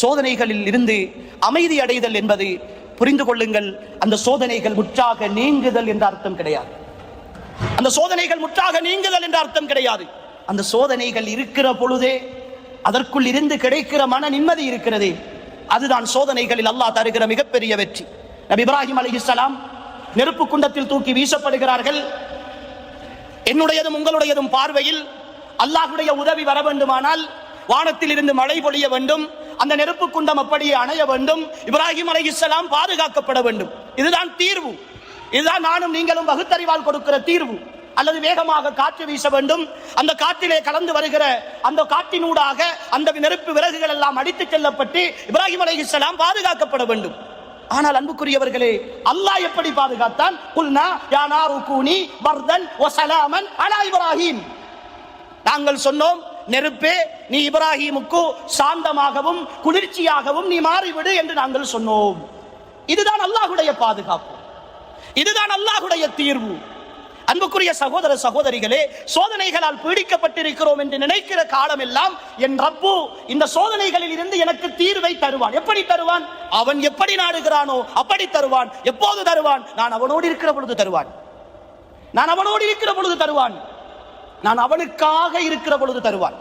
சோதனைகளில் இருந்து அமைதி அடைதல் என்பது புரிந்து கொள்ளுங்கள். அந்த சோதனைகள் முற்றாக நீங்குதல் என்ற அர்த்தம் கிடையாது. அந்த சோதனைகள் முற்றாக நீங்குதல் என்ற அர்த்தம் கிடையாது. அந்த சோதனைகள் இருக்கிற பொழுதே அதற்குள் இருந்து கிடைக்கிற மன நிம்மதி இருக்கிறதே அதுதான் சோதனைகளில் அல்லாஹ் தருகிற மிகப்பெரிய வெற்றி. நபி இப்ராஹிம் அலைஹிஸ்ஸலாம் நெருப்பு குண்டத்தில் தூக்கி வீசப்படுகிறார்கள். என்னுடையதும் உங்களுடையதும் பார்வையில் அல்லாஹுடைய உதவி வர வேண்டுமானால் வானத்தில் இருந்து மழை பொழிய வேண்டும். அந்த நெருப்பு குண்டம் அப்படியே அணைய வேண்டும். இப்ராஹிம் அலைஹிஸ்ஸலாம் பாதுகாக்கப்பட வேண்டும். இதுதான் தீர்வு. இதுதான் நானும் நீங்களும் வகுத்தறிவால் கொடுக்கிற தீர்வு. அல்லது வேகமாக காற்று வீச வேண்டும். அந்த காற்றிலே கலந்து வருகிற அந்த காற்றினூடாக அந்த நெருப்பு விறகுகள் எல்லாம் அடித்துச் செல்லப்பட்டு இப்ராஹிம் அலைஹிஸ்ஸலாம் பாதுகாக்கப்பட வேண்டும். ஆனால் அன்புக்குரியவர்களே அல்லாஹ் எப்படி பாதுகாத்தான்? குல்னா யா நாரு கூனி வர்தன் வசலாமன் அலா இப்ராஹிம். நாங்கள் சொன்னோம் நெருப்பே நீ இப்ராஹிமுக்கு சாந்தமாகவும் குளிர்ச்சியாகவும் நீ மாறிவிடு என்று நாங்கள் சொன்னோம். இதுதான் அல்லாஹ்வுடைய பாதுகாப்பு. இதுதான் அல்லாஹுடைய தீர்வு. அன்புக்குரிய சகோதர சகோதரிகளே சோதனைகளால் பீடிக்கப்பட்டிருக்கிறோம் என்று நினைக்கிற காலமெல்லாம் என் ரப்பு இந்த சோதனைகளில் இருந்து எனக்கு தீர்வை தருவான். எப்படி தருவான்? அவன் எப்படி நாடுகிறானோ அப்படி தருவான். எப்போது தருவான்? நான் அவனோடு இருக்கிற பொழுது தருவான். நான் அவனோடு இருக்கிற பொழுது தருவான். நான் அவனுக்காக இருக்கிற பொழுது தருவான்.